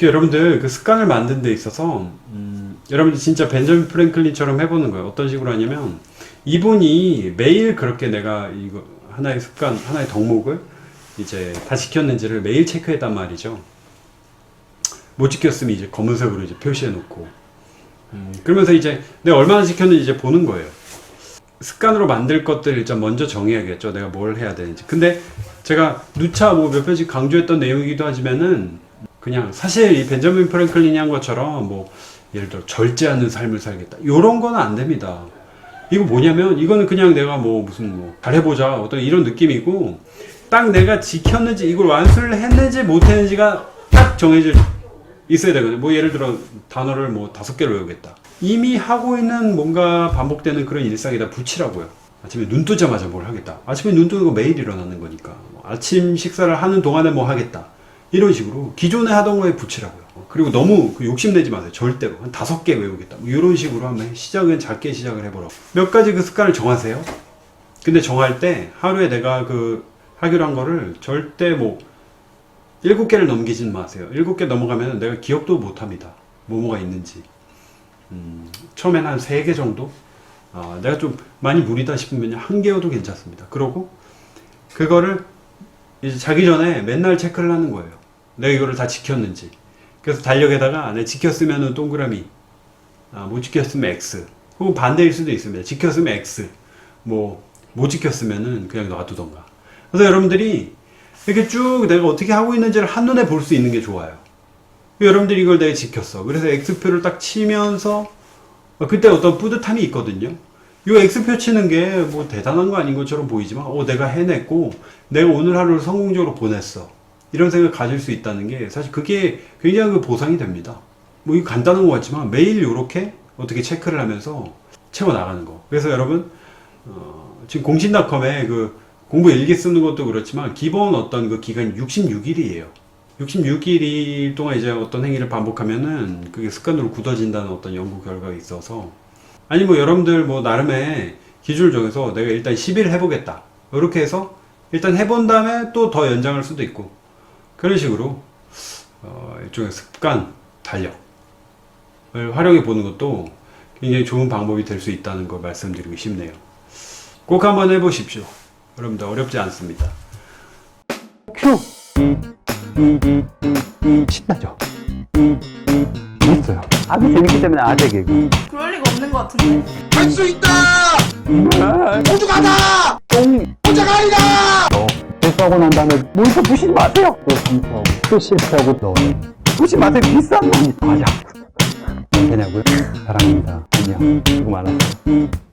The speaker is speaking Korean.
그 여러분들 그 습관을 만든 데 있어서 음, 여러분들 진짜 벤저민 프랭클린처럼 해보는 거예요. 어떤 식으로 하냐면 이분이 매일 그렇게 내가 이거 하나의 습관, 하나의 덕목을 이제 다 지켰는지를 매일 체크했단 말이죠. 못 지켰으면 이제 검은색으로 이제 표시해 놓고 음, 그러면서 이제 내가 얼마나 지켰는지 이제 보는 거예요. 습관으로 만들 것들을 일단 먼저 정해야겠죠. 내가 뭘 해야 되는지. 근데 제가 누차 뭐몇 번씩 강조했던 내용이기도 하지만은 그냥 사실 이 벤저민 프랭클린이 한 것처럼 뭐 예를 들어 절제하는 삶을 살겠다. 요런 거는 안 됩니다. 이거 뭐냐면 이거는 그냥 내가 뭐 무슨 뭐 잘해보자 어떤 이런 느낌이고 딱 내가 지켰는지 이걸 완수를 했는지 못했는지가 딱 정해질 있어야 되거든요. 뭐 예를 들어 단어를 뭐 다섯 개를 외우겠다. 이미 하고 있는 뭔가 반복되는 그런 일상에다 붙이라고요. 아침에 눈 뜨자마자 뭘 하겠다. 아침에 눈거 매일 일어나는 거니까. 뭐 아침 식사를 하는 동안에 뭐 하겠다. 이런 식으로 기존에 하던 거에 붙이라고요. 그리고 너무 그 욕심내지 마세요. 절대로. 한 다섯 개 외우겠다. 뭐 이런 식으로 한번 시작은 작게 시작을 해보라고. 몇 가지 그 습관을 정하세요. 근데 정할 때 하루에 내가 그 하기로 한 거를 절대 뭐 일곱 개를 넘기진 마세요. 일곱 개 넘어가면 내가 기억도 못 합니다. 뭐뭐가 있는지. 음, 처음엔 한 세 개 정도? 아, 내가 좀 많이 무리다 싶으면 한 개여도 괜찮습니다. 그러고 그거를 이제 자기 전에 맨날 체크를 하는 거예요. 내가 이거를 다 지켰는지. 그래서 달력에다가 내가 지켰으면 동그라미, 아, 못 지켰으면 X. 혹은 반대일 수도 있습니다. 지켰으면 X. 뭐, 못 지켰으면은 그냥 놔두던가. 그래서 여러분들이 이렇게 쭉 내가 어떻게 하고 있는지를 한눈에 볼 수 있는 게 좋아요. 여러분들이 이걸 내가 지켰어. 그래서 X표를 딱 치면서 어, 그때 어떤 뿌듯함이 있거든요. 이 X표 치는 게 뭐 대단한 거 아닌 것처럼 보이지만, 어, 내가 해냈고, 내가 오늘 하루를 성공적으로 보냈어. 이런 생각 가질 수 있다는 게 사실 그게 굉장히 그 보상이 됩니다. 뭐 이거 간단한 것 같지만 매일 이렇게 어떻게 체크를 하면서 채워 나가는 거. 그래서 여러분, 어, 지금 공신닷컴에 그 공부 일기 쓰는 것도 그렇지만 기본 어떤 그 기간이 66일이에요. 66일 동안 이제 어떤 행위를 반복하면은 그게 습관으로 굳어진다는 어떤 연구 결과가 있어서 아니 뭐 여러분들 뭐 나름의 기준을 정해서 내가 일단 10일 해보겠다 이렇게 해서 일단 해본 다음에 또 더 연장할 수도 있고 그런 식으로 어, 일종의 습관 달력을 활용해 보는 것도 굉장히 좋은 방법이 될 수 있다는 걸 말씀드리고 싶네요. 꼭 한번 해보십시오. 여러분들 어렵지 않습니다. 큐! 신나죠? 재밌어요. 아주 재밌기 때문에 아재 개그. 그럴 리가 없는 것 같은데. 할 수 있다! 아, 우주가다! 똥! 너. 실수하고 난 다음에 물서 부시지 마세요! 또 실수하고, 또 실수하고, 너. 부시지 마세요! 비싼 놈이. 맞아. 되냐고요? 사랑합니다. 안녕. 수고 많았어요.